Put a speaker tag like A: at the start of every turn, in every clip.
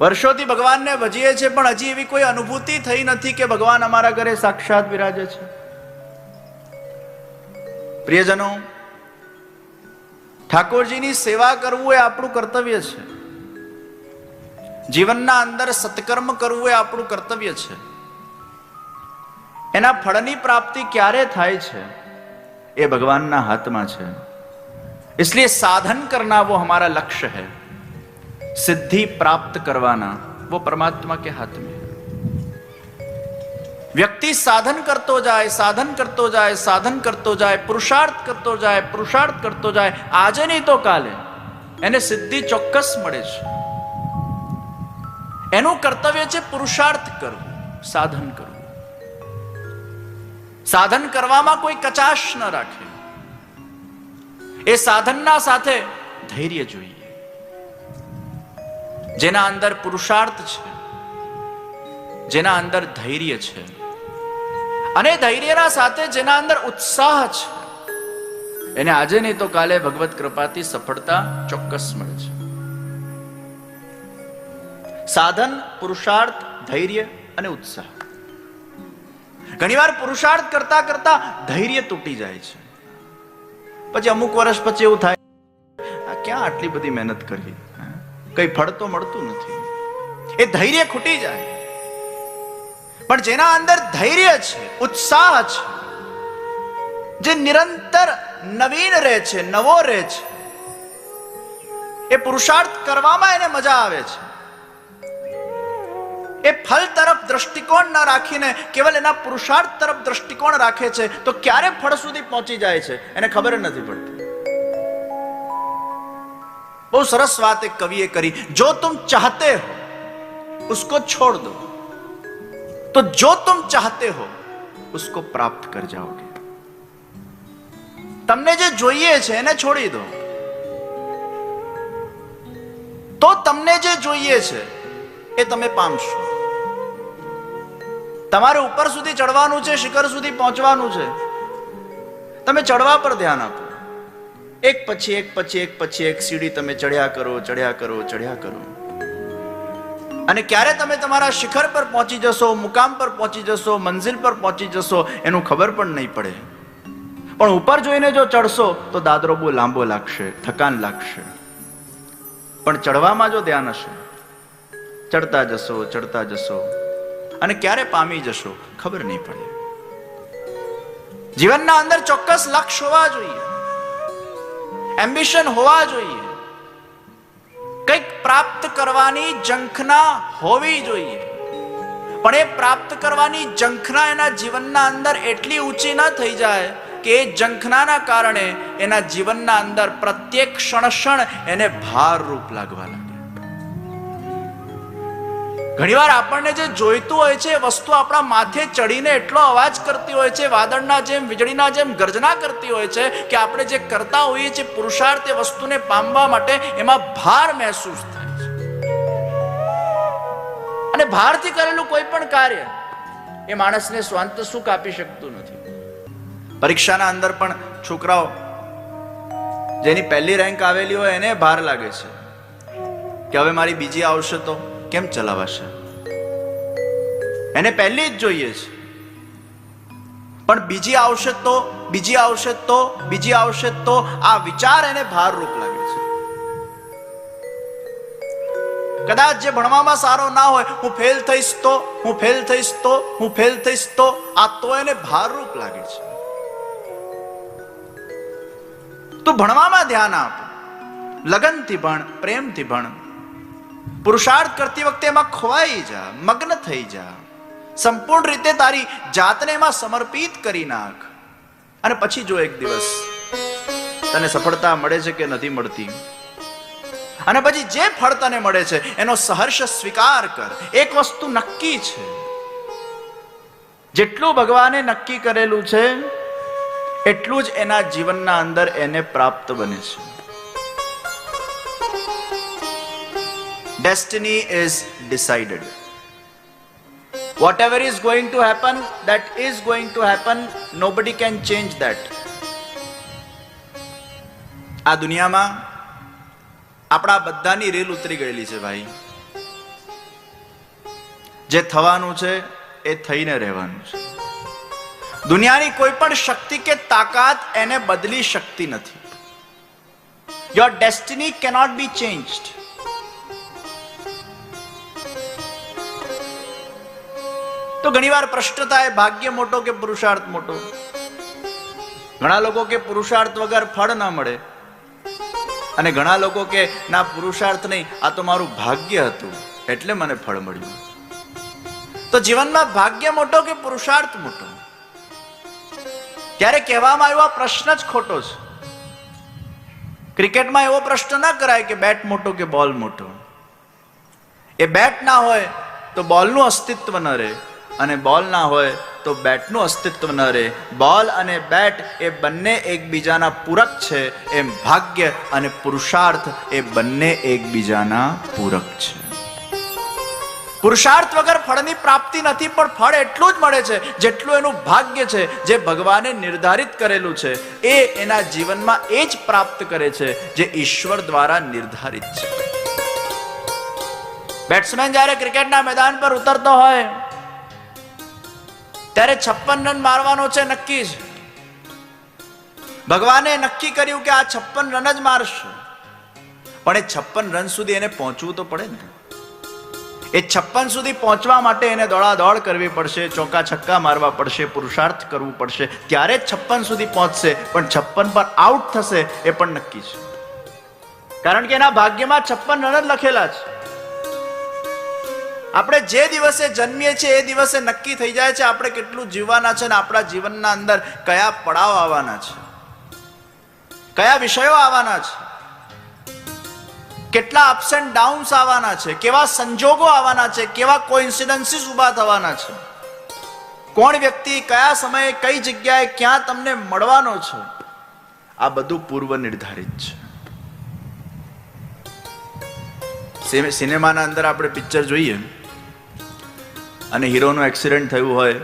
A: વર્ષોથી ભગવાનને ભજીએ છીએ, પણ હજી એવી કોઈ અનુભૂતિ થઈ નથી કે ભગવાન અમારા ઘરે સાક્ષાત બિરાજે છે. પ્રિયજનો, ઠાકોરજીની સેવા કરવું એ આપણું કર્તવ્ય છે. જીવનના અંદર સત્કર્મ કરવું એ આપણું કર્તવ્ય છે. એના ફળની પ્રાપ્તિ ક્યારે થાય છે એ ભગવાનના હાથમાં છે. એટલે સાધન કરના અમારા લક્ષ્ય હૈ सिद्धि प्राप्त करवाना वो परमात्मा के हाथ में है વ્યક્તિ સાધન કરતો જાય સાધન કરતો જાય સાધન કરતો જાય પુરુષાર્થ કરતો જાય પુરુષાર્થ કરતો જાય આજે નહીં તો કાલે એને સિદ્ધિ ચોક્કસ મળે છે એનું કર્તવ્ય છે પુરુષાર્થ કરવું સાધન કરવું સાધન કરવામાં કોઈ કચાશ ન રાખે એ સાધનના સાથે ધૈર્ય જોઈએ જેના અંદર પુરુષાર્થ છે, જેના અંદર ધૈર્ય છે. અને ધૈર્યના સાથે જેના અંદર ઉત્સાહ છે. એને આજે નહીં તો કાલે ભગવત કૃપાથી સફળતા ચોક્કસ મળે છે. સાધન, પુરુષાર્થ, ધૈર્ય અને ઉત્સાહ. ઘણીવાર પુરુષાર્થ કરતા કરતા ધૈર્ય તૂટી જાય છે. પછી અમુક વર્ષ પછી એવું થાય ક્યાં આટલી બધી મહેનત કરી? કઈ ફળ તો મળતું નથી. એ ધૈર્ય ખૂટી જાય. પણ જેના અંદર ધૈર્ય છે, ઉત્સાહ છે, જે નિરંતર નવીન રહે છે, નવો રહે છે, એ પુરુષાર્થ કરવામાં એને મજા આવે છે. એ ફલ તરફ દ્રષ્ટિકોણ ન રાખીને કેવલ એના પુરુષાર્થ તરફ દ્રષ્ટિકોણ રાખે છે, તો ક્યારે ફળ સુધી પહોંચી જાય છે? એને ખબર નથી પડતી. બહુ સરસ વાત એક કવિએ કરી, જો તુમ ચાહતે હો, ઉસકો છોડ દો. તો જો તુમ ચાહતે હો, ઉસકો પ્રાપ્ત કર જાઓગે. તમને જે જોઈએ છે, એને છોડી દો. તો તમને જે જોઈએ છે, એ તમે પામશો. તમારે ઉપર સુધી ચડવાનું છે, શિખર સુધી પહોંચવાનું છે. તમે ચડવા પર ધ્યાન આપો. એક પછી એક પછી એક પછી એક સીડી તમે ચડ્યા કરો ચડ્યા કરો ચડ્યા કરો. અને ક્યારે તમે તમારા શિખર પર પહોંચી જશો, મુકામ પર પહોંચી જશો મંજિલ પર પહોંચી જશો, એનું ખબર પણ નહીં પડે. પણ ઉપર જોઈને જો ચડશો, તો દાદરો બહુ લાંબો લાગશે, થકાન લાગશે. પણ ચડવામાં જો ધ્યાન હશે, ચડતા જશો ચડતા જશો. અને ક્યારે પામી જશો, ખબર નહીં પડે. જીવનના અંદર ચોક્કસ લક્ષ્ય હોવા જોઈએ. એમ્બિશન હોવા જોઈએ. કંઈક પ્રાપ્ત કરવાની ઝંખના હોવી જોઈએ. પણ એ પ્રાપ્ત કરવાની ઝંખના એના જીવનના અંદર એટલી ઊંચી ન થઈ જાય કે એ ઝંખનાના કારણે એના જીવનના અંદર પ્રત્યેક ક્ષણ ક્ષણ એને ભાર રૂપ લાગવા લાગે ઘણીવાર આપણને જે જોઈતું હોય છે વસ્તુ આપણા માથે ચડીને એટલો અવાજ કરતી હોય છે, વાદળના જેમ, વીજળીના જેમ ગર્જના કરતી હોય છે કે આપણે જે કરતા હોઈએ છીએ પુરુષાર્થ એ વસ્તુને પામવા માટે એમાં ભાર મહેસૂસ થાય છે. અને ભારથી કરેલું કોઈ પણ કાર્ય એ માણસને સ્વાંત સુખ આપી શકતું નથી. પરીક્ષાના અંદર પણ છોકરાઓ જેની પહેલી રેન્ક આવેલી હોય એને ભાર લાગે છે કે હવે મારી બીજી આવશે તો? કેમ ચલાવાશે? એને પહેલી જ જોઈએ છે. પણ બીજી આવશે તો, બીજી આવશે તો, બીજી આવશે તો, આ વિચાર એને ભારરૂપ લાગે છે. કદાચ જે ભણવામાં સારો ના હોય, હું ફેલ થઈશ તો, હું ફેલ થઈશ તો, હું ફેલ થઈશ તો, આ તો એને ભારરૂપ લાગે છે. તો ભણવામાં ધ્યાન આપ. લગનથી ભણ, પ્રેમથી ભણ પુરુષાર્થ કરતી વખતે એમાં ખોવાઈ જા, મગ્ન થઈ જા. સંપૂર્ણ રીતે તારી જાતને એમાં સમર્પિત કરી નાખ. અને પછી જો એક દિવસ તને સફળતા મળે છે કે નથી મળતી? અને પછી જે ફળ તને મળે છે, એનો સહર્ષ સ્વીકાર કર. એક વસ્તુ નક્કી છે. જેટલું ભગવાને નક્કી કરેલું છે, એટલું જ એના જીવનના અંદર એને પ્રાપ્ત બને છે. Destiny is decided whatever is going to happen that is going to happen nobody can change that આ દુનિયામાં આપણા બધાની રેલ ઉતરી ગયેલી છે ભાઈ જે થવાનું છે એ થઈને રહેવાનું છે દુનિયાની કોઈ પણ શક્તિ કે તાકાત એને બદલી શકતી નથી your destiny cannot be changed તો ઘણીવાર પ્રશ્ન થાય ભાગ્ય મોટો કે પુરુષાર્થ મોટો? ઘણા લોકો કે પુરુષાર્થ વગર ફળ ના મળે. અને ઘણા લોકો કે ના, પુરુષાર્થ નહીં, આ તો મારું ભાગ્ય હતું, એટલે મને ફળ મળ્યું. તો જીવનમાં ભાગ્ય મોટો કે પુરુષાર્થ મોટો? ત્યારે કહેવામાં આવ્યો આ પ્રશ્ન જ ખોટો છે. ક્રિકેટમાં એવો પ્રશ્ન ના કરાય કે બેટ મોટો કે બોલ મોટો? એ બેટ ના હોય તો બોલનું અસ્તિત્વ ન રહે. અને બોલ ના હોય તો બેટનું અસ્તિત્વ ન રહે. બોલ અને બેટ એ બંને એકબીજાના પૂરક છે. એમ ભાગ્ય અને પુરુષાર્થ એ બંને એકબીજાના પૂરક છે. પુરુષાર્થ વગર ફળની પ્રાપ્તિ નથી, પણ ફળ એટલું જ મળે છે, જેટલું એનું ભાગ્ય છે, જે ભગવાને નિર્ધારિત કરેલું છે. એ એના જીવનમાં એ જ પ્રાપ્ત કરે છે, જે ઈશ્વર દ્વારા નિર્ધારિત છે. બેટ્સમેન જ્યારે ક્રિકેટના મેદાન પર ઉતરતો હોય ત્યારે છપ્પન રન મારવાનો છે, નક્કી જ ભગવાને નક્કી કર્યું કે આ છપ્પન રન જ મારશે. પણ એ છપ્પન રન સુધી એને પહોંચવું તો પડે ને. એ છપ્પન સુધી પહોંચવા માટે એને દોડાદોડ કરવી પડશે ચોકા છક્કા મારવા પડશે, પુરુષાર્થ કરવું પડશે. ત્યારે જ છપ્પન સુધી પહોંચશે, પણ છપ્પન પર આઉટ થશે એ પણ નક્કી છે. કારણ કે એના ભાગ્યમાં છપ્પન રન જ લખેલા છે. આપણે જે દિવસે જન્મીએ છીએ, એ દિવસે નક્કી થઈ જાય છે આપણે કેટલું જીવવાના છે ને આપણા જીવનના અંદર કયા પડાવ આવવાના છે. કયા વિષયો આવવાના છે. કેટલા અપ્સ એન્ડ ડાઉન્સ આવવાના છે. કેવા સંજોગો આવવાના છે. કેવા કોઇન્સિડન્સીસ ઊભા થવાના છે. કોણ વ્યક્તિ કયા સમયે કઈ જગ્યાએ ક્યાં તમને મળવાનો છે. આ બધું પૂર્વ નિર્ધારિત છે સિનેમાના અંદર આપણે પિક્ચર જોઈએ. અને હીરોનું એક્સિડન્ટ થયું હોય,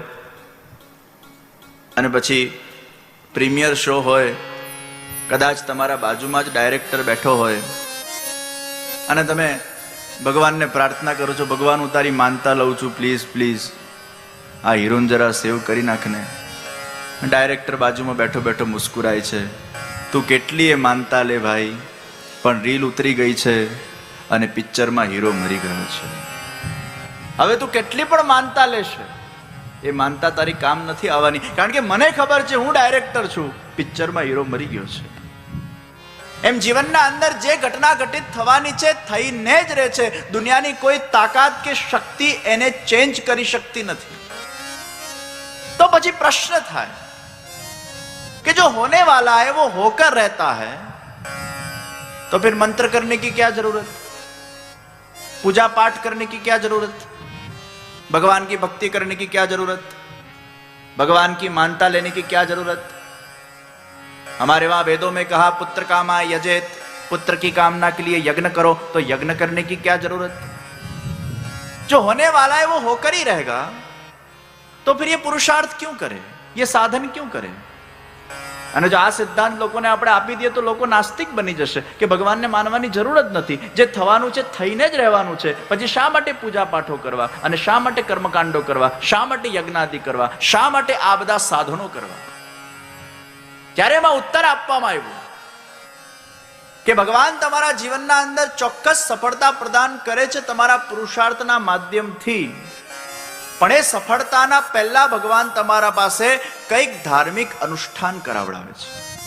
A: અને પછી પ્રીમિયર શો હોય, કદાચ તમારા બાજુમાં જ ડાયરેક્ટર બેઠો હોય, અને તમે ભગવાનને પ્રાર્થના કરો છો, ભગવાન, હું તારી માનતા લઉં છું, પ્લીઝ પ્લીઝ, આ હીરોને જરા સેવ કરી નાખને. ડાયરેક્ટર બાજુમાં બેઠો બેઠો મુસ્કુરાય છે, તું કેટલી એ માનતા લે ભાઈ, પણ રીલ ઉતરી ગઈ છે, અને પિક્ચરમાં હીરો મરી ગયો છે. હવે તું કેટલી પણ માનતા લેશે. એ માનતા તારી કામ નથી આવવાની. કારણ કે મને ખબર છે, હું ડાયરેક્ટર છું. પિક્ચરમાં હીરો મરી ગયો છે. એમ જીવનના અંદર જે ઘટના ઘટિત થવાની છે, થઈને જ રહે છે. દુનિયાની કોઈ તાકાત કે શક્તિ એને ચેન્જ કરી શકતી નથી. તો પછી પ્રશ્ન થાય કે જો હોને વાલા હે, વો હોકર રહેતા હે, તો ફિર મંત્ર કરને કી ક્યા જરૂરત? પૂજા પાઠ કરને કી ક્યા જરૂરત? भगवान की भक्ति करने की क्या ज़रूरत? भगवान की मानता लेने की क्या ज़रूरत? हमारे वहाँ वेदों में कहा, पुत्र कामा यजेत, पुत्र की कामना के लिए यज्ञ करो तो यज्ञ करने की क्या ज़रूरत? जो होने वाला है वो होकर ही रहेगा। तो फिर ये पुरुषार्थ क्यों करे? ये साधन क्यों करे? અને જો આ સિદ્ધાંત લોકોને આપણે આપી દઈએ તો લોકો નાસ્તિક બની જશે કે ભગવાનને માનવાની જરૂર જ નથી. જે થવાનું છે, થઈને જ રહેવાનું છે. પછી શા માટે પૂજા પાઠો કરવા? અને શા માટે કર્મકાંડો કરવા? શા માટે યજ્ઞાદિ કરવા? શા માટે આ બધા સાધનો કરવા? ત્યારે એમાં ઉત્તર આપવામાં આવ્યું કે ભગવાન તમારા જીવનના અંદર ચોક્કસ સફળતા પ્રદાન કરે છે તમારા પુરુષાર્થના માધ્યમથી. પણ એ સફળતાના પહેલા ભગવાન તમારા પાસે કંઈક ધાર્મિક અનુષ્ઠાન કરાવડાવે છે.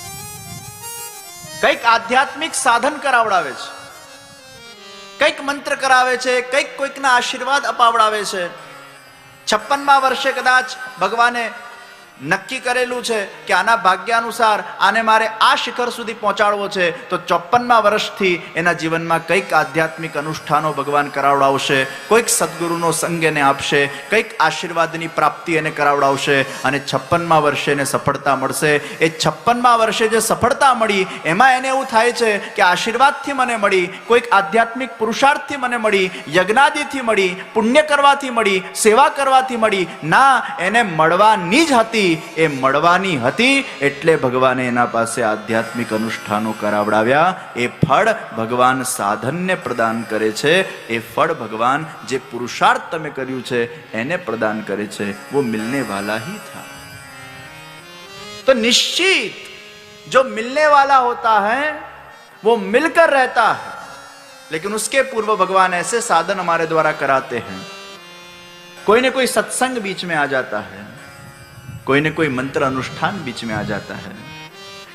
A: કંઈક આધ્યાત્મિક સાધન કરાવડાવે છે. કંઈક મંત્ર કરાવે છે, કંઈક કોઈકના આશીર્વાદ અપાવડાવે છે. છપ્પનમાં વર્ષે કદાચ ભગવાને નક્કી કરેલું છે કે આના ભાગ્યાનુસાર આને મારે આ શિખર સુધી પહોંચાડવો છે, તો ચોપનમાં વર્ષથી એના જીવનમાં કંઈક આધ્યાત્મિક અનુષ્ઠાનો ભગવાન કરાવડાવશે, કોઈક સદગુરુનો સંગ એને આપશે, કંઈક આશીર્વાદની પ્રાપ્તિ એને કરાવડાવશે અને છપ્પનમાં વર્ષે એને સફળતા મળશે. એ છપ્પનમાં વર્ષે જે સફળતા મળી, એમાં એને એવું થાય છે કે આશીર્વાદથી મને મળી, કોઈક આધ્યાત્મિક પુરુષાર્થથી મને મળી, યજ્ઞાદિથી મળી, પુણ્ય કરવાથી મળી, સેવા કરવાથી મળી. ના, એને મળવાની જ હતી. હતી એ મળવાની હતી એટલે ભગવાને એના પાસે આધ્યાત્મિક અનુષ્ઠાનો કરાવડાવ્યા એ ફળ ભગવાન સાધનને પ્રદાન કરે છે એ ફળ ભગવાન જે પુરુષાર્થ તમે કર્યું છે એને પ્રદાન કરે છે वो मिलने वाला ही था तो निश्चित जो मिलने वाला होता है वो मिलकर रहता है लेकिन उसके पूर्व भगवान ऐसे साधन हमारे द्वारा कराते हैं कोई ने कोई सत्संग बीच में आ जाता है कोई ने कोई मंत्र अनुष्ठान बीच में आ जाता है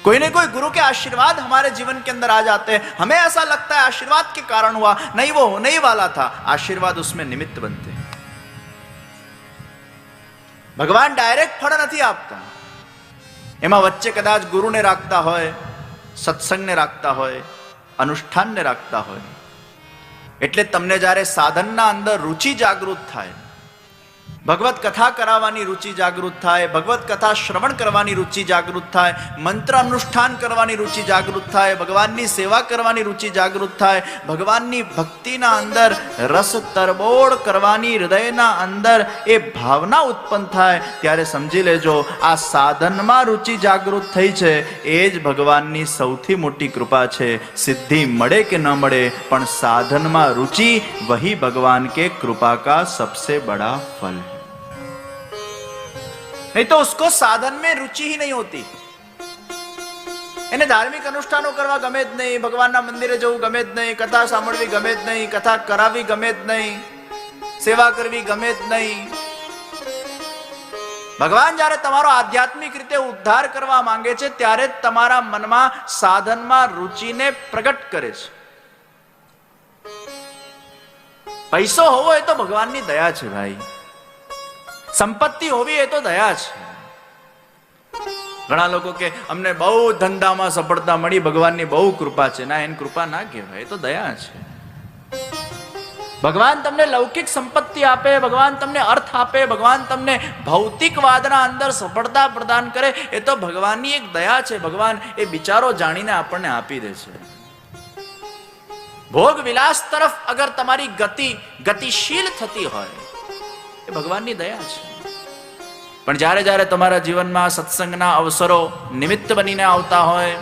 A: कोई ने कोई गुरु के आशीर्वाद हमारे जीवन के अंदर आ जाते हैं हमें ऐसा लगता है आशीर्वाद के कारण हुआ नहीं वो होने ही वाला था आशीर्वाद उसमें निमित्त बनते हैं ભગવાન ડાયરેક્ટ ફળ નથી આપતા એમાં વચ્ચે કદાચ ગુરુને રાખતા હોય સત્સંગને રાખતા હોય અનુષ્ઠાનને રાખતા હોય એટલે તમને જ્યારે સાધનના અંદર રુચિ જાગૃત થાય ભગવત કથા કરાવવાની રુચિ જાગૃત થાય, ભગવત કથા શ્રવણ કરવાની રુચિ જાગૃત થાય, મંત્ર અનુષ્ઠાન કરવાની રુચિ જાગૃત થાય, ભગવાનની સેવા કરવાની રુચિ જાગૃત થાય, ભગવાનની ભક્તિના અંદર રસ તરબોળ કરવાની હૃદયના અંદર એ ભાવના ઉત્પન્ન થાય. ત્યારે સમજી લેજો, આ સાધનમાં રુચિ જાગૃત થઈ છે, એ જ ભગવાનની સૌથી મોટી કૃપા છે. સિદ્ધિ મળે કે ન મળે, પણ સાધનમાં રુચિ, વહી ભગવાન કે કૃપા કા સબસે બડા ફલ नहीं तो उसको साधन में रुचि ही नहीं होती એને ધાર્મિક અનુષ્ઠાનો કરવા ગમે જ નહીં ભગવાનના મંદિરે જવું ગમે જ નહીં કથા સાંભળવી ગમે જ નહીં કથા કરાવવી ગમે જ નહીં સેવા કરવી ગમે જ નહીં ભગવાન જ્યારે તમારો આધ્યાત્મિક રીતે ઉદ્ધાર કરવા માંગે છે ત્યારે જ તમારા મનમાં સાધનમાં રુચિને પ્રગટ કરે છે પૈસો હોવો એ તો ભગવાનની દયા છે ભાઈ સંપત્તિ હોવી એ તો દયા છે ઘણા લોકો કે અમને બહુ ધંધામાં સફળતા મળી, ભગવાનની બહુ કૃપા છે. ના, એની કૃપા ના કહેવાય તો દયા છે. ભગવાન તમને લૌકિક સંપત્તિ આપે, ભગવાન તમને અર્થ આપે, ભગવાન તમને ભૌતિકવાદના અંદર સફળતા પ્રદાન કરે, એ તો ભગવાનની એક દયા છે. ભગવાન એ બિચારો જાણીને આપણને આપી દે છે. ભોગ વિલાસ તરફ અગર તમારી ગતિ ગતિશીલ થતી હોય એ ભગવાનની દયા છે પણ જ્યારે જ્યારે તમારા જીવનમાં સત્સંગના અવસરો નિમિત્ત બનીને આવતા હોય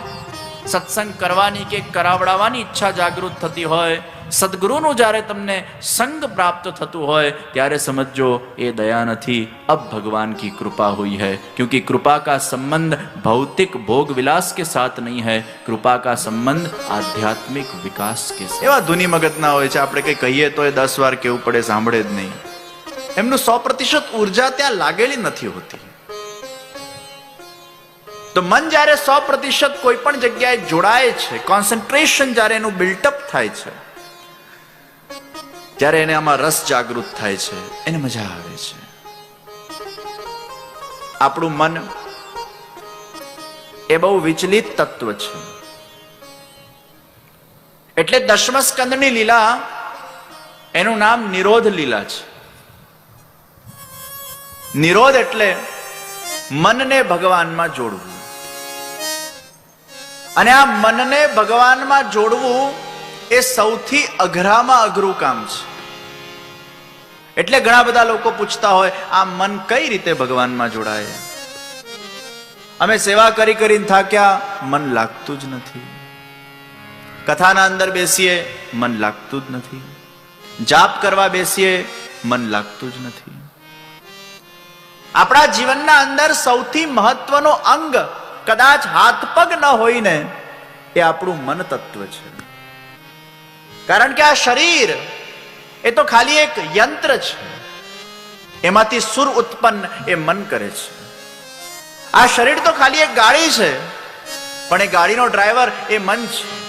A: સત્સંગ કરવાની કે કરાવડાવવાની ઈચ્છા જાગૃત થતી હોય સદગુરુનું જ્યારે તમને સંગ પ્રાપ્ત થતું હોય ત્યારે સમજો એ દયા નથી અબ ભગવાન की कृपा हुई है क्योंकि कृपा का संबंध भौतिक भोग विलास के साथ नहीं है कृपा का संबंध आध्यात्मिक विकास के साथ એવા ધૂની મગજના હોય છે આપણે કંઈ કહીએ તો એ દસ વાર કેવું પડે સાંભળે જ નહીં એમનું સો પ્રતિશત ઊર્જા ત્યાં લાગેલી નથી હોતી. તો મન જ્યારે સો પ્રતિશત કોઈ પણ જગ્યાએ જોડાય છે કોન્સન્ટ્રેશન જ્યારે એનું બિલ્ટઅપ થાય છે, ત્યારે એને આમાં રસ જાગૃત થાય છે, એને મજા આવે છે. આપણું મન એ બહુ વિચલિત તત્વ છે. એટલે દશમ સ્કંદની લીલા એનું નામ નિરોધ લીલા છે. નિરોધ એટલે મનને ભગવાનમાં જોડવું. અને આ મનને ભગવાનમાં જોડવું એ સૌથી અઘરામાં અઘરું કામ છે. એટલે ઘણા બધા લોકો પૂછતા હોય, આ મન કઈ રીતે ભગવાનમાં જોડાય? અમે સેવા કરી કરીને થાક્યા, મન લાગતું જ નથી. કથાના અંદર બેસીએ, મન લાગતું જ નથી. જાપ કરવા બેસીએ, મન લાગતું જ નથી. આપણા જીવનના અંદર સૌથી મહત્વનો અંગ કદાચ હાથ પગ ન હોય ને એ આપણું મન તત્વ છે. કારણ કે આ શરીર એ તો ખાલી એક યંત્ર છે. એમાંથી સુર ઉત્પન્ન એ મન કરે છે. આ શરીર તો ખાલી એક ગાડી છે, પણ એ ગાડીનો ડ્રાઈવર એ મન છે.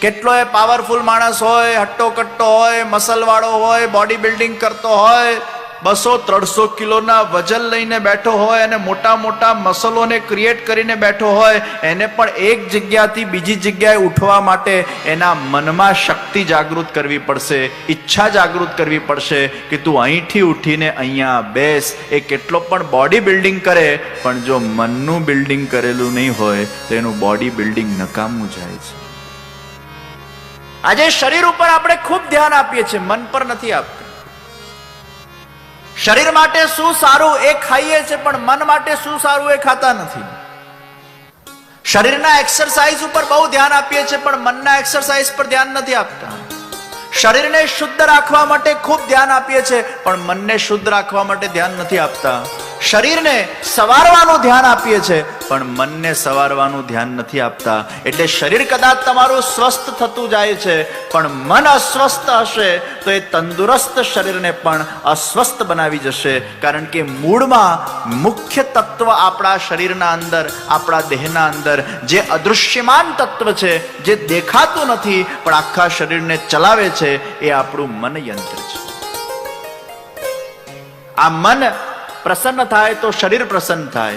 A: કેટલો એ પાવરફુલ માણસ હોય, હટ્ટો કટ્ટો હોય મસલ વાળો હોય બોડી બિલ્ડિંગ કરતો હોય બસો, ત્રણસો કિલોના વજન લઈને બેઠો હોય અને મોટા મોટા મસલોને ક્રિએટ કરીને બેઠો હોય, એને પણ એક જગ્યાથી બીજી જગ્યાએ ઉઠવા માટે એના મનમાં શક્તિ જાગૃત કરવી પડશે, ઈચ્છા જાગૃત કરવી પડશે કે તું અહીંથી ઉઠીને અહીંયા બેસ. એ કેટલો પણ બોડી બિલ્ડિંગ કરે, પણ જો મનનું બિલ્ડિંગ કરેલું નહીં હોય, તો એનું બોડી બિલ્ડિંગ નકામું જાય છે. આજે શરીર ઉપર આપણે ખૂબ ધ્યાન આપીએ છીએ, મન પર નથી આપતા. શરીર માટે શું સારું એ ખાઈએ છે, પણ મન માટે શું સારું એ ખાતા નથી. શરીરના એક્સરસાઇઝ ઉપર બહુ ધ્યાન આપીએ છીએ, પણ મનના એક્સરસાઇઝ પર ધ્યાન નથી આપતા. શરીરને શુદ્ધ રાખવા માટે ખૂબ ધ્યાન આપીએ છીએ, પણ મનને શુદ્ધ રાખવા માટે ધ્યાન નથી આપતા. શરીરને સવારવાનું ધ્યાન આપીએ છીએ પણ મનને સવારવાનું ધ્યાન નથી આપતા. એટલે શરીર કદાચ તમારું સ્વસ્થ થતું જાય છે, પણ મન અસ્વસ્થ હશે, તો એ તંદુરસ્ત શરીરને પણ અસ્વસ્થ બનાવી જશે. કારણ કે મૂળમાં મુખ્ય તત્વ આપણા શરીરના અંદર, આપણા દેહના અંદર, જે અદૃશ્યમાન તત્વ છે, જે દેખાતું નથી, પણ આખા શરીરને ચલાવે છે, એ આપણું મન યંત્ર છે. આ મન પ્રસન્ન થાય તો શરીર પ્રસન્ન થાય.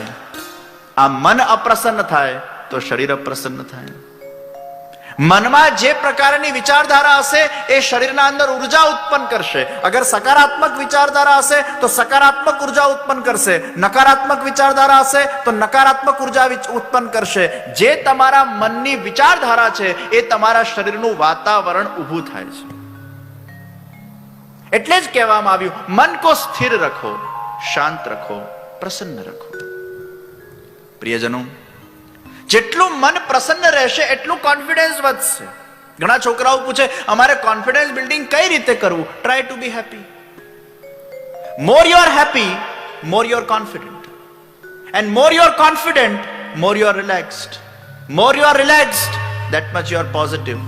A: આ મન અપ્રસન્ન થાય તો શરીર અપ્રસન્ન થાય. મનમાં જે પ્રકારની વિચારધારા હશે, એ શરીરના અંદર ઊર્જા ઉત્પન્ન કરશે. અગર સકારાત્મક વિચારધારા હશે, તો સકારાત્મક ઊર્જા ઉત્પન્ન કરશે. નકારાત્મક વિચારધારા હશે, તો નકારાત્મક ઊર્જા ઉત્પન્ન કરશે. જે તમારા મનની વિચારધારા છે, એ તમારા શરીરનું વાતાવરણ ઊભું થાય છે. એટલે જ કહેવામાં આવ્યું, મન કો સ્થિર રખો. શાંત રખો પ્રસન્ન રખો પ્રિયજનો જેટલું મન પ્રસન્ન રહેશે એટલું કોન્ફિડન્સ વધશે ઘણા છોકરાઓ પૂછે અમારે કોન્ફિડન્સ બિલ્ડિંગ કઈ રીતે કરવું try to be happy more you are happy more you are confident and more you are confident more you are relaxed more you are relaxed that much you are positive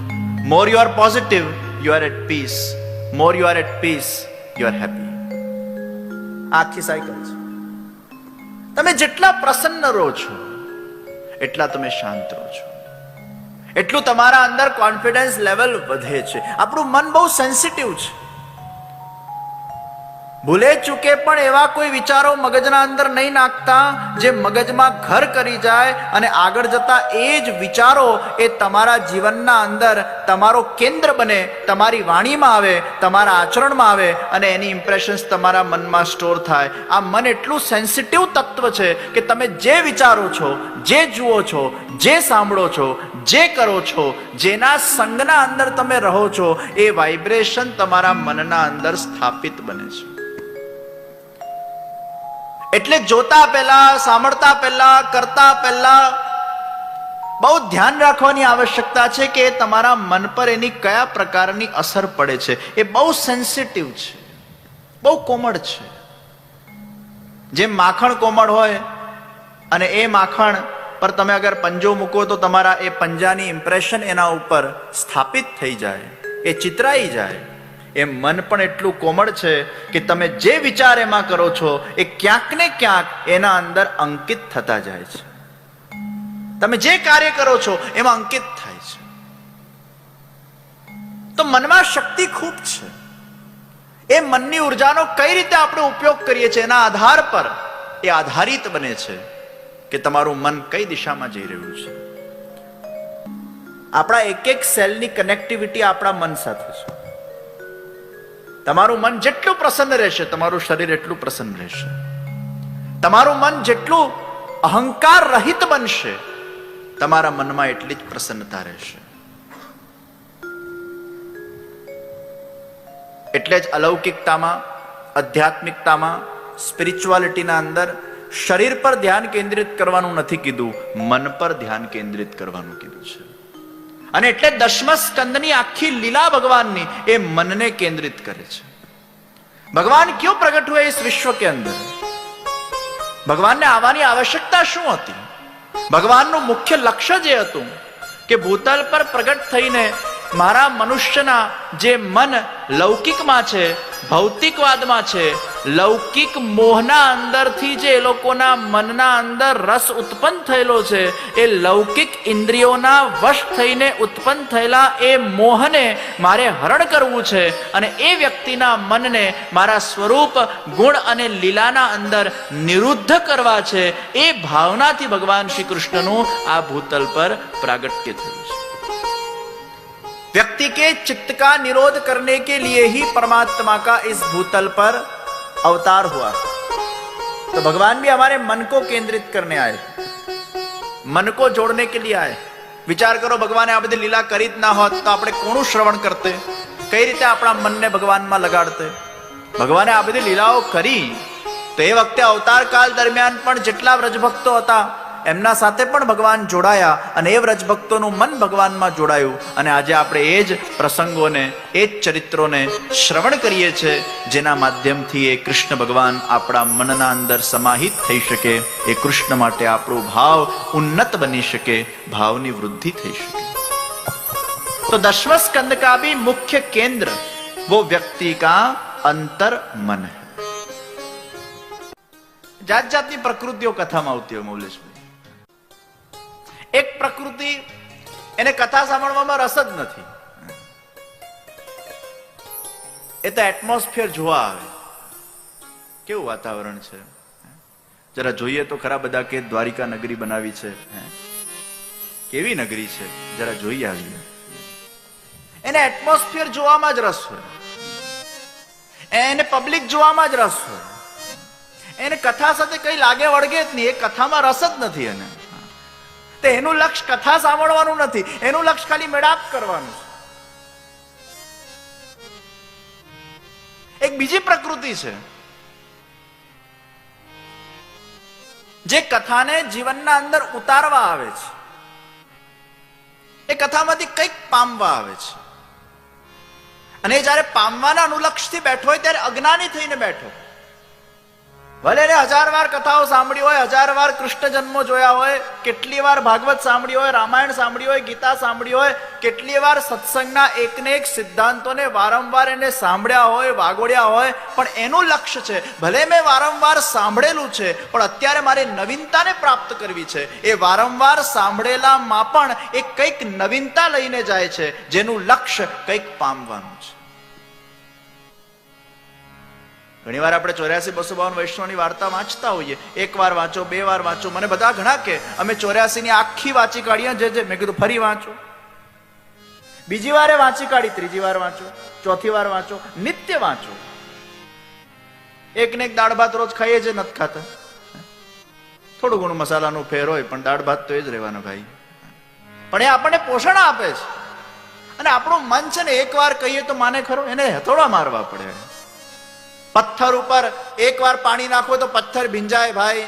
A: more you are positive you are at peace more you are at peace you are happy આ આખી cycle છે. તમે જેટલા પ્રસન્ન રહો છો, એટલા તમે શાંત રહો છો. એટલું તમારા અંદર કોન્ફિડન્સ લેવલ વધે છે. આપણું મન બહુ સેન્સિટિવ છે. ભૂલે ચૂકે પણ એવા કોઈ વિચારો મગજના અંદર નહીં નાખતા જે મગજમાં ઘર કરી જાય અને આગળ જતા એ જ વિચારો એ તમારા જીવનના અંદર તમારો કેન્દ્ર બને, તમારી વાણીમાં આવે, તમારા આચરણમાં આવે અને એની ઇમ્પ્રેશન્સ તમારા મનમાં સ્ટોર થાય. આ મન એટલું સેન્સિટિવ તત્વ છે કે તમે જે વિચારો છો, જે જુઓ છો, જે સાંભળો છો, જે કરો છો, જેના સંગના અંદર તમે રહો છો, એ વાઇબ્રેશન તમારા મનના અંદર સ્થાપિત બને છે. એટલે જોતા પહેલા, સાંભળતા પહેલા, કરતા પહેલા બહુ ધ્યાન રાખવાની આવશ્યકતા છે કે તમારા મન પર એની કયા પ્રકારની અસર પડે છે. એ બહુ સેન્સિટિવ છે. બહુ કોમળ છે. જેમ માખણ કોમળ હોય અને એ માખણ પર તમે અગર પંજો મૂકો તો તમારા એ પંજાની ઇમ્પ્રેશન એના ઉપર સ્થાપિત થઈ જાય. એ ચિતરાઈ જાય. એ મન પણ એટલું કોમળ છે કે તમે જે વિચાર એમાં કરો છો, એ ક્યાંક ને ક્યાંક એના અંદર અંકિત થતા જાય છે. તમે જે કાર્ય કરો છો, એમાં અંકિત થાય છે. તો મનમાં શક્તિ ખૂબ છે. એ મનની ઉર્જાનો કઈ રીતે આપણે ઉપયોગ કરીએ છીએ, એના આધાર પર એ આધારિત બને છે કે તમારું મન કઈ દિશામાં જઈ રહ્યું છે. આપણા એક એક સેલની કનેક્ટિવિટી આપણા મન સાથે છે. તમારું મન જેટલું પ્રસન્ન રહેશે, તમારું શરીર એટલું પ્રસન્ન રહેશે. તમારું મન જેટલું અહંકાર રહિત બનશે, તમારા મનમાં એટલી જ પ્રસન્નતા રહેશે. એટલે જ અલૌકિકતામાં આધ્યાત્મિકતામાં સ્પિરિચ્યુઆલિટીના અંદર શરીર પર ધ્યાન કેન્દ્રિત કરવાનું નથી કીધું, મન પર ધ્યાન કેન્દ્રિત કરવાનું કીધું છે. અને એટલે દશમ આખી લીલા ભગવાનની એ મનને કેન્દ્રિત કરે છે. ભગવાન ક્યો પ્રગટ હોય ઇસ વિશ્વ કે અંદર? ભગવાનને આવવાની આવશ્યકતા શું હતી? ભગવાનનું મુખ્ય લક્ષ્ય જે હતું કે ભૂતલ પર પ્રગટ થઈને મારા મનુષ્યના જે મન લૌકિકમાં છે, ભૌતિકવાદમાં છે, લૌકિક મોહના અંદરથી જે એ લોકોના મનના અંદર રસ ઉત્પન્ન થયેલો છે, એ લૌકિક ઇન્દ્રિયોના વશ થઈને ઉત્પન્ન થયેલા એ મોહને મારે હરણ કરવું છે અને એ વ્યક્તિના મનને મારા સ્વરૂપ, ગુણ અને લીલાના અંદર નિરુદ્ધ કરવા છે, એ ભાવનાથી ભગવાન શ્રી કૃષ્ણનું આ ભૂતલ પર પ્રાગટ્ય થયું છે. व्यक्ति के चित्त का निरोध करने के लिए ही परमात्मा का इस भूतल पर अवतार हुआ तो भगवान भी हमारे मन को केंद्रित करने आए मन को जोड़ने के लिए आए વિચાર કરો ભગવાને આ બધી લીલા કરી જ ના હોત તો આપણે કોનું શ્રવણ કરતે કઈ રીતે આપણા મનને ભગવાનમાં લગાડતે ભગવાને આ બધી લીલાઓ કરી તો એ વખતે અવતાર કાળ દરમિયાન પણ જેટલા વ્રજભક્તો હતા એમના સાથે પણ ભગવાન જોડાયા અને એ વ્રજભક્તોનું મન ભગવાનમાં જોડાયું અને આજે આપણે એ જ પ્રસંગોને એ જ ચરિત્રોને શ્રવણ કરીએ છીએ જેના માધ્યમથી એ કૃષ્ણ ભગવાન આપણા મનના અંદર સમાહિત થઈ શકે એ કૃષ્ણ માટે આપણો ભાવ ઉન્નત બની શકે ભાવની વૃદ્ધિ થઈ શકે तो दसवें स्कंद का भी मुख्य केंद्र वो व्यक्ति का अंतर मन है જાત જાતની પ્રકૃતિઓ કથામાં આવતી હોય મૌલેશભાઈ એક પ્રકૃતિ એને કથા સાંભળવામાં રસ જ નથી. એ તો એટમોસ્ફિયર જોવા આવે. કેવું વાતાવરણ છે? જરા જોઈએ તો ખરા બધા કે દ્વારિકા નગરી બનાવી છે કેવી નગરી છે? જરા જોઈ આવીએ. એને એટમોસ્ફિયર જોવામાં જ રસ હોય. એને પબ્લિક જોવામાં જ રસ હોય. એને કથા સાથે કઈ લાગે વળગે જ નહીં. એ કથામાં રસ જ નથી એને. તો એનું લક્ષ્ય કથા સાંભળવાનું નથી. એનું લક્ષ્ય ખાલી મેળાપ કરવાનું એક બીજી પ્રકૃતિ છે. જે કથાને જીવનના અંદર ઉતારવા આવે છે. એ કથામાંથી કંઈક પામવા આવે છે. અને જ્યારે પામવાના અનુલક્ષથી બેઠો હોય ત્યારે અજ્ઞાની થઈને બેઠો ભલે એને હજાર વાર કથાઓ સાંભળી હોય, હજાર વાર કૃષ્ણ જન્મો જોયા હોય, કેટલી વાર ભાગવત સાંભળી હોય, રામાયણ સાંભળી હોય, ગીતા સાંભળી હોય, કેટલી વાર સત્સંગના એકને એક સિદ્ધાંતોને વારંવાર એને સાંભળ્યા હોય વાગોડ્યા હોય, પણ એનું લક્ષ્ય છે. ભલે મેં વારંવાર સાંભળેલું છે, પણ અત્યારે મારે નવીનતાને પ્રાપ્ત કરવી છે. એ વારંવાર સાંભળેલામાં પણ એ કંઈક નવીનતા લઈને જાય છે, જેનું લક્ષ્ય કંઈક પામવાનું છે. ઘણી વાર આપણે ચોર્યાસી, બસો બાવન વૈષ્ણવની વાર્તા વાંચતા હોઈએ. એક વાર વાંચો, બે વાર વાંચો. મને બધા ઘણા કે, અમે ચોર્યાસી ની આખી વાંચી કાઢીએ જે જે. મેં કીધું, ફરી વાંચો. બીજી વારે વાંચી કાઢી, ત્રીજી વાર વાંચો. ચોથી વાર વાંચો. નિત્ય વાંચો. એક ને એક દાળ ભાત રોજ ખાઈએ છે, નથી ખાતા. થોડું ઘણું મસાલાનું ફેર હોય, પણ દાળ ભાત તો એ જ રહેવાનો ભાઈ. પણ એ આપણને પોષણ આપે છે. અને આપણું મન છે ને, એક વાર કહીએ તો માને ખરો, એને હથોડા મારવા પડે. પથ્થર ઉપર એકવાર પાણી નાખો તો પથ્થર ભીંજાય ભાઈ.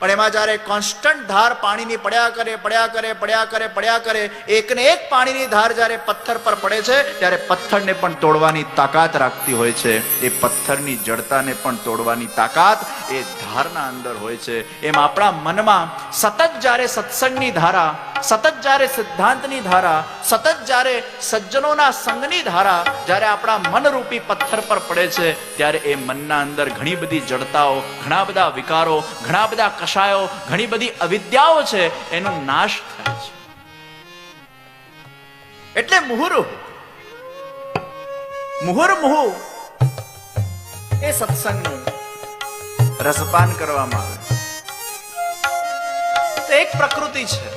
A: પણ એમાં જ્યારે કોન્સ્ટન્ટ ધાર પાણીની પડ્યા કરે પડ્યા કરે પડ્યા કરે પડ્યા કરે, એકને એક પાણીની ધાર જ્યારે પથ્થર પર પડે છે, ત્યારે પથ્થરને પણ તોડવાની તાકાત રાખતી હોય છે. એ પથ્થરની જડતાને પણ તોડવાની તાકાત એ ધારના અંદર હોય છે. એમ આપણા મનમાં સતત જ્યારે સત્સંગની ધારા, સતત જ્યારે સિદ્ધાંતની ધારા, સતત જ્યારે સજ્જનોના સંગની ધારા જ્યારે આપણા મનરૂપી પથ્થર પર પડે છે, ત્યારે એ મનના અંદર ઘણી બધી જડતાઓ, ઘણા બધા વિકારો, ઘણા બધા કષાયો ઘણી બધી અવિદ્યાઓ છે, એનો નાશ થાય છે. એટલે મુહુરુ મુહુર મુહુ એ સત્સંગનું રસપાન કરવામાં આવે તો એક પ્રકૃતિ છે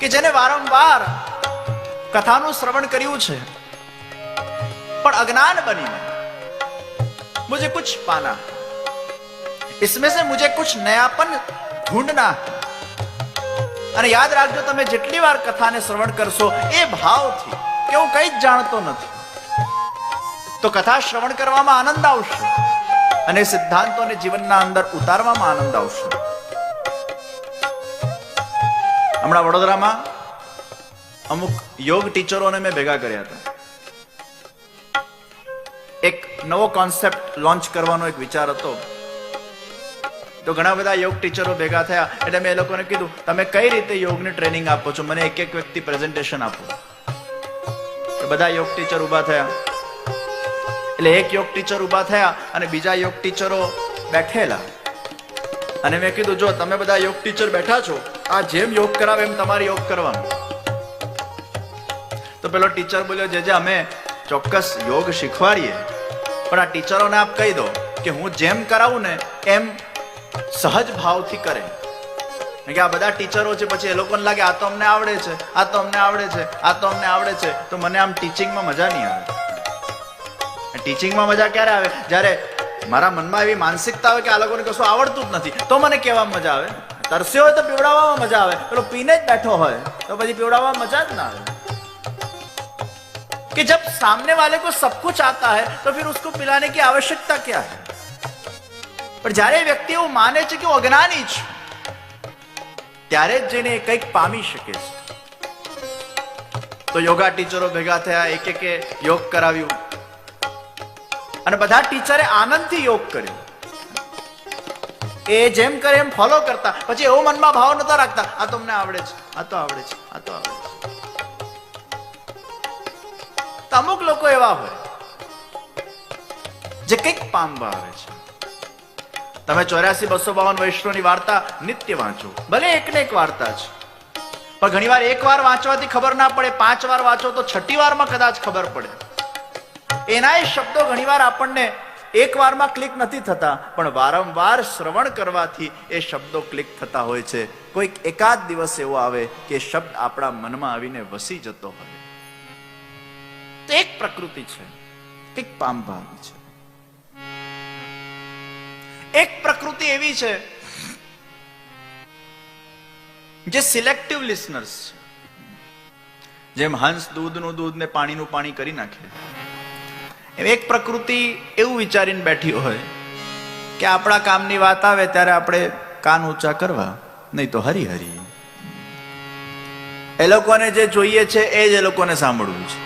A: કે જેને વારંવાર કથાનું શ્રવણ કર્યું છે પણ અજ્ઞાન બનીને मुझे कुछ पाना इसमें से मुझे कुछ नयापन ढूंढना અને યાદ રાખજો તમે જેટલી વાર કથાને શ્રવણ કરશો એ ભાવથી કે હું કંઈ જ જાણતો નથી તો કથા શ્રવણ કરવામાં આનંદ આવશે અને સિદ્ધાંતોને જીવનના અંદર ઉતારવામાં આનંદ આવશે. હમણાં વડોદરામાં અમુક યોગ ટીચરોને મેં ભેગા કર્યા હતા. એક નવો કોન્સેપ્ટ લોન્ચ કરવાનો એક વિચાર હતો. તો ઘણા બધા યોગ ટીચરો ભેગા થયા, એટલે મેં એ લોકોને કીધું, તમે કઈ રીતે યોગની ટ્રેનિંગ આપો છો? મને એક એક વ્યક્તિ પ્રેઝન્ટેશન આપો. બધા યોગ ટીચર ઊભા થયા. એટલે એક યોગ ટીચર ઊભા થયા અને બીજા યોગ ટીચરો બેઠેલા. અને મેં કીધું, જો તમે બધા યોગ ટીચર બેઠા છો, આ જેમ યોગ કરાવે એમ તમારે યોગ કરવાનું. તો પેલો ટીચર બોલ્યો, જે જે, અમે ચોક્કસ યોગ શીખવાડીએ, પણ આ ટીચરોને આપ કહી દો કે હું જેમ કરાવું ને એમ સહજ ભાવથી કરે. કે આ બધા ટીચરો છે, પછી એ લોકોને લાગે આ તો અમને આવડે છે, આ તો અમને આવડે છે, આ તો અમને આવડે છે. તો મને આમ ટીચિંગમાં મજા નહીં આવે. ટીચિંગમાં મજા ક્યારે આવે? જ્યારે મારા મનમાં એવી માનસિકતા આવે કે આ લોકોને કશું આવડતું જ નથી, તો મને કહેવામાં મજા આવે. તરસ્યો હોય તો પીવડાવવામાં મજા આવે. પેલો પીને જ બેઠો હોય, તો પછી પીવડાવવામાં મજા જ ના આવે. કે જબ સામને વાલે કો સબ કુછ આતા હૈ, તો ફિર ઉસકો પિલાને કી આવશ્યકતા ક્યા હૈ? પણ જ્યારે વ્યક્તિ એવું માને છે કે હું અજ્ઞાની છું, ત્યારે જ જઈને કંઈક પામી શકે છે. તો યોગા ટીચરો ભેગા થયા એક એક યોગ કરાવ્યું. અને બધા ટીચરે આનંદથી યોગ કર્યો. એ જેમ કરે એમ ફોલો કરતા. પછી એવો મનમાં ભાવ નતા રાખતા. આ તો આવડે છે. આ તો આવડે છે. આ તો આવડે છે. અમુક લોકો એવા હોય, જે કંઈક પામવા આવે છે. તમે ચોર્યાસી, બસો બાવન વૈષ્ણવની વાર્તા નિત્ય વાંચો. ભલે એક ને એક વાર્તા છે. પણ ઘણીવાર એક વાર વાંચવાથી ખબર ના પડે, પાંચ વાર વાંચો તો છઠ્ઠી વારમાં કદાચ ખબર પડે. એનાય શબ્દો ઘણીવાર આપણને એક વારમાં ક્લિક નથી થતા, પણ વારંવાર શ્રવણ કરવાથી એ શબ્દો ક્લિક થતા હોય છે. કોઈક એકાદ દિવસ એવો આવે કે શબ્દ આપણા મનમાં આવીને વસી જતો હોય. તો એક પ્રકૃતિ છે એક પામભાવી છે. એક પ્રકૃતિ એવી છે જે સિલેક્ટિવ લિસનર્સ જેમ હંસ દૂધનું દૂધ ને પાણીનું પાણી કરી નાખે. એક પ્રકૃતિ એવું વિચારીને બેઠી હોય કે આપણા કામની વાત આવે ત્યારે આપણે કાન ઊંચા કરવા, નહીં તો હરી હરી એ લોકોને જે જોઈએ છે એ જ એ લોકોને સાંભળવું છે.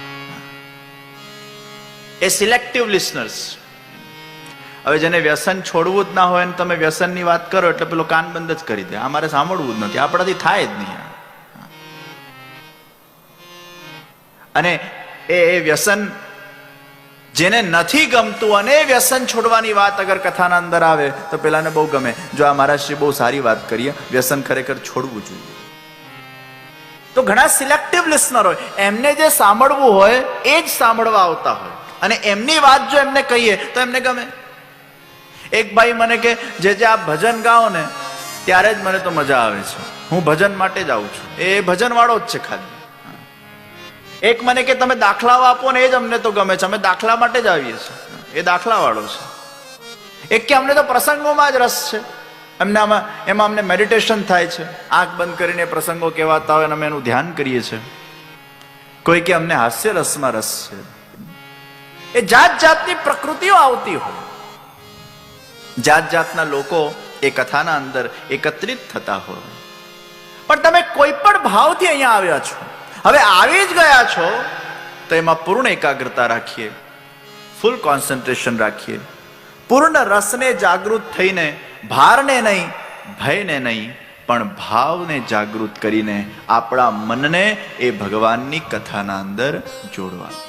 A: એ સિલેક્ટિવ લિસનર્સ હવે જેને વ્યસન છોડવું જ ના હોય તમે વ્યસનની વાત કરો એટલે પેલો કાન બંધ જ કરી દે. અમારે સાંભળવું જ નથી. આપણાથી થાય જ નહીં અને એ વ્યસન જેને નથી ગમતું અને વ્યસન છોડવાની વાત અગર કથાના અંદર આવે, તો પેલાને બહુ ગમે. જો આ મહારાજશ્રી બહુ સારી વાત કરીએ, વ્યસન ખરેખર છોડવું જોઈએ. તો ઘણા સિલેક્ટિવ લિસનર હોય. એમને જે સાંભળવું હોય, એ જ સાંભળવા આવતા હોય. અને એમની વાત જો એમને કહીએ, તો એમને ગમે. એક ભાઈ મને કે, જે જે આપ ભજન ગાઓ ને, ત્યારે જ મને તો મજા આવે છે. હું ભજન માટે જ આવું છું. એ ભજન વાળો જ છે ખાલી. એક મને કે તમે દાખલાઓ આપો ને એ જ અમને તો ગમે છે. અમે દાખલા માટે જ આવીએ છીએ. એ દાખલા વાળો છે. એક કે અમને તો પ્રસંગોમાં જ રસ છે. એમને આમાં, એમાં અમને મેડિટેશન થાય છે. આંખ બંધ કરીને પ્રસંગો કહેવાતા હોય અને અમે એનું ધ્યાન કરીએ છીએ. કોઈ કે અમને હાસ્ય રસમાં રસ છે. એ જાત જાતની પ્રકૃતિઓ આવતી હોય. જાત જાતના લોકો એ કથાના અંદર એકત્રિત થતા હોય. પણ તમે કોઈ પણ ભાવથી અહીંયા આવ્યા છો. હવે આવી જ ગયા છો, તો એમાં પૂર્ણ એકાગ્રતા રાખીએ ફૂલ કોન્સન્ટ્રેશન રાખીએ. પૂર્ણ રસને જાગૃત થઈને, ભારને નહીં, ભયને નહીં, પણ ભાવને જાગૃત કરીને આપણા મનને એ ભગવાનની કથાના અંદર જોડવાનું.